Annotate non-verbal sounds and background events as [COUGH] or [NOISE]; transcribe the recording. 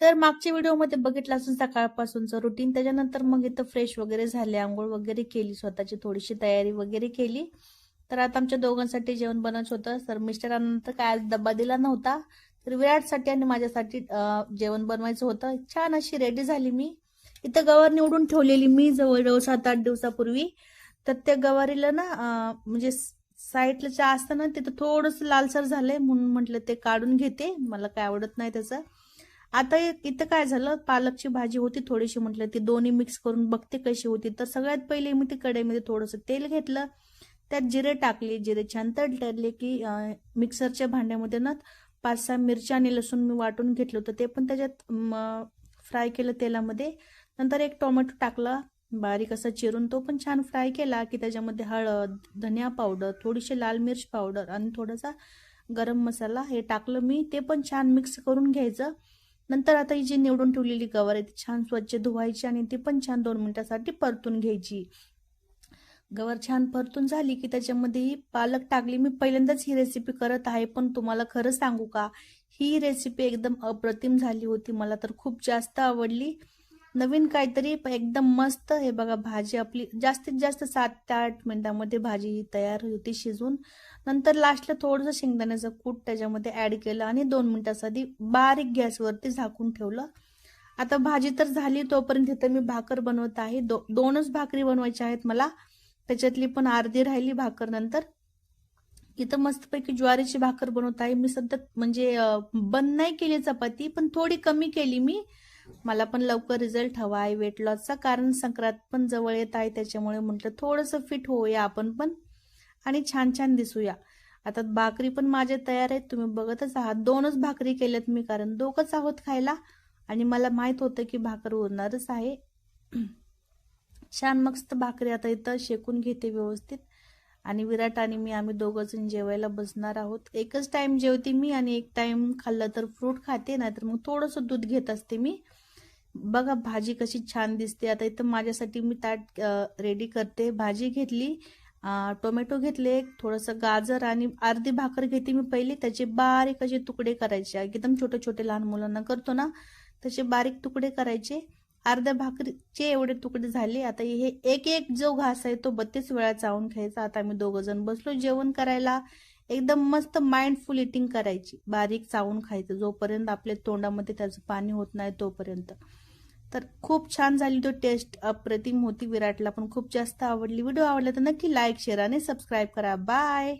तर मागच्या व्हिडिओमध्ये बघितलं असून सकाळपासूनचं रुटीन त्याच्यानंतर मग इथं फ्रेश वगैरे झाले आंघोळ वगैरे केली स्वतःची थोडीशी तयारी वगैरे केली. तर आता आमच्या दोघांसाठी जेवण बनवायचं होतं. तर मिस्टरांनंतर काय आज डब्बा दिला नव्हता. तर विराटसाठी आणि माझ्यासाठी जेवण बनवायचं होतं. छान अशी रेडी झाली मी. इथं गवार निवडून ठेवलेली मी जवळजवळ सात आठ दिवसापूर्वी. तर त्या गवारीला ना म्हणजे साईडला चहा असतं ना तिथं थोडंसं लालसर झालंय म्हणून म्हटलं ते काढून घेते. मला काय आवडत नाही त्याचं. आता एक- इथं काय झालं? पालकची भाजी होती थोडीशी म्हटलं ती दोन्ही मिक्स करून बघते कशी होती. तर सगळ्यात पहिले मी ती कढईमध्ये थोडंसं तेल घेतलं. त्यात जिरे टाकले जिरे छान तडतडले की मिक्सरच्या भांड्यामध्ये ना पाच सहा मिरच्या आणि लसूण मी वाटून घेतलं होतं. ते पण त्याच्यात फ्राय केलं तेलामध्ये. नंतर एक टोमॅटो टाकला बारीक असा चिरून तो पण छान फ्राय केला की त्याच्यामध्ये हळद धनिया पावडर थोडीशी लाल मिर्च पावडर आणि थोडासा गरम मसाला हे टाकलं मी. ते पण छान मिक्स करून घ्यायचं. नंतर आता ही जी निवडून ठेवलेली गवार आहे ती छान स्वच्छ धुवायची आणि ती पण छान दोन मिनिटासाठी परतून घ्यायची. गवार छान परतून झाली की त्याच्यामध्ये पालक टाकली. मी पहिल्यांदाच ही रेसिपी करत आहे पण तुम्हाला खरं सांगू का? ही रेसिपी एकदम अप्रतिम झाली होती. मला तर खूप जास्त आवडली. नवीन काहीतरी एकदम मस्त हे बघा भाजी आपली जास्तीत जास्त सात ते आठ मिनिटामध्ये भाजी तयार होती शिजून. नंतर लास्टला थोडंसं शेंगदाण्याचं कूट त्याच्यामध्ये ऍड केलं आणि दोन मिनिटासाठी बारीक गॅसवरती झाकून ठेवलं. आता भाजी तर झाली तोपर्यंत इथं मी भाकर बनवत आहे. दो दोनच भाकरी बनवायच्या आहेत मला. त्याच्यातली पण अर्धी राहिली भाकर नंतर. इथं मस्तपैकी ज्वारीची भाकर बनवत आहे. मी सध्या म्हणजे बंद नाही केली चपाती पण थोडी कमी केली मी. मला पण लवकर रिझल्ट हवा आहे. वेट लॉसचा कारण संक्रांत पण जवळ येत आहे. त्याच्यामुळे म्हटलं थोडंसं फिट होऊया आपण पण आणि छान छान दिसूया. आता भाकरी पण माझ्या तयार आहेत. तुम्ही बघतच आहात. दोनच भाकरी केल्यात मी कारण दोघंच आहोत खायला. आणि मला माहीत होतं की भाकर उरणारच आहे. [CLEARS THROAT] छान मस्त भाकरी आता इथं शेकून घेते व्यवस्थित. आणि विराट आणि मी आम्ही दोघं जण जेवायला बसणार आहोत. एकच टाइम जेवते मी आणि एक टाइम खाल्लं तर फ्रूट खाते. नाहीतर मग थोडंसं दूध घेत असते मी. बघा भाजी कशी छान दिसते. आता इथं माझ्यासाठी मी ताट रेडी करते. भाजी घेतली. टोमॅटो घेतले. एक थोडंसं गाजर आणि अर्धी भाकर घेते मी पहिले. त्याचे बारीक असे तुकडे करायचे. एकदम छोटे छोटे लहान मुलांना करतो ना तसे बारीक तुकडे करायचे. अर्ध्या भाकरीचे एवढे तुकडे झाले. आता हे एक एक जो घास आहे तो बत्तीस वेळा चावून खायचा आता आम्ही दोघं जण बसलो जेवण करायला. एकदम मस्त माइंडफुल इटिंग करायची. बारीक चावून खायचं. जोपर्यंत आपल्या तोंडामध्ये त्याचं पाणी होत नाही तोपर्यंत. तर खूप छान झाली तो टेस्ट अप्रतिम होती. विराटला पण खूप जास्त आवडली. व्हिडिओ आवडला तर नक्की लाईक शेअर आणि सबस्क्राईब करा. बाय